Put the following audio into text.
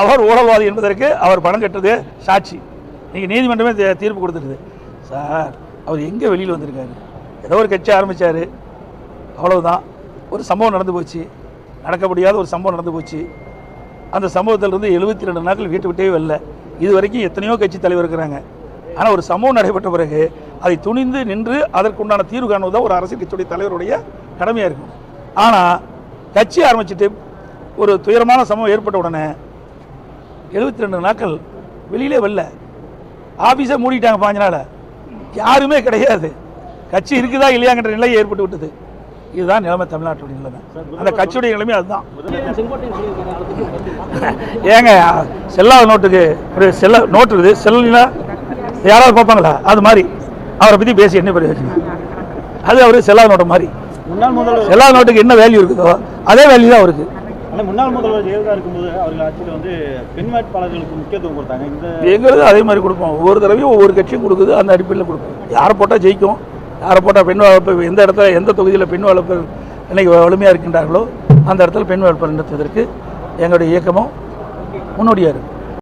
அவர் ஊழல்வாதி என்பதற்கு அவர் பணம் கட்டுறது சாட்சி. நீங்கள் நீதிமன்றமே தீர்ப்பு கொடுத்துருது சார் அவர் எங்கே வெளியில் வந்திருக்காரு? ஏதோ ஒரு கட்சி ஆரம்பித்தார் அவ்வளவுதான். ஒரு சம்பவம் நடந்து போச்சு. நடக்க முடியாத ஒரு சம்பவம் நடந்து போச்சு. அந்த சம்பவத்திலிருந்து எழுபத்தி ரெண்டு நாட்கள் வீட்டு விட்டே வரல இது வரைக்கும் எத்தனையோ கட்சி தலைவர் இருக்கிறாங்க. ஆனால் ஒரு சம்பவம் நடைபெற்ற பிறகு அதை துணிந்து நின்று அதற்குண்டான தீர்வு காணுவது தான் ஒரு அரசியல் கட்சியுடைய தலைவருடைய கடமையாக இருக்கும். ஆனால் கட்சி ஆரம்பிச்சிட்டு ஒரு துயரமான சம்பவம் ஏற்பட்ட உடனே எழுபத்தி ரெண்டு நாட்கள் வெளியிலே வரல. ஆஃபீஸை மூடிட்டாங்க பாஞ்ச நாள் யாருமே கிடையாது. கட்சி இருக்குதா இல்லையாங்கிற நிலை ஏற்பட்டு விட்டது. இதுதான் நிலைமை தமிழ்நாட்டுடைய நிலைமை. அந்த கட்சியுடைய நிலைமை அதுதான். ஏங்க செல்லாத நோட்டுக்கு ஒரு செல்ல நோட்டு இருக்குது. செல்லில் யாராவது பார்ப்பாங்களா? அது மாதிரி. அவரை பற்றி பேசி என்ன பிரயோஜனம்? அது அவர் செல்லாத நோட்டு மாதிரி. செல்லாத நோட்டுக்கு என்ன வேல்யூ இருக்குதோ அதே வேல்யூ தான் அவருக்கு. ஆனால் முன்னாள் முதல்வர் ஜெயலலிதா இருக்கும்போது அவர்கள் ஆட்சியில் வந்து பெண் வேட்பாளர்களுக்கு முக்கியத்துவம் கொடுத்தாங்க. இந்த எங்களுக்கு அதே மாதிரி கொடுப்போம். ஒவ்வொரு தடவையும் ஒவ்வொரு கட்சியும் கொடுக்குது அந்த அடிப்படையில் கொடுப்போம். யாரை போட்டால் ஜெயிக்கும்? யாரை போட்டால் பெண் வளர்ப்பு எந்த இடத்துல எந்த தொகுதியில் பெண் வளர்ப்பு இன்னைக்கு வலிமையாக இருக்கின்றார்களோ அந்த இடத்துல பெண் வளர்ப்பு நடத்துவதற்கு எங்களுடைய இயக்கமும் முன்னோடியாக இருக்குது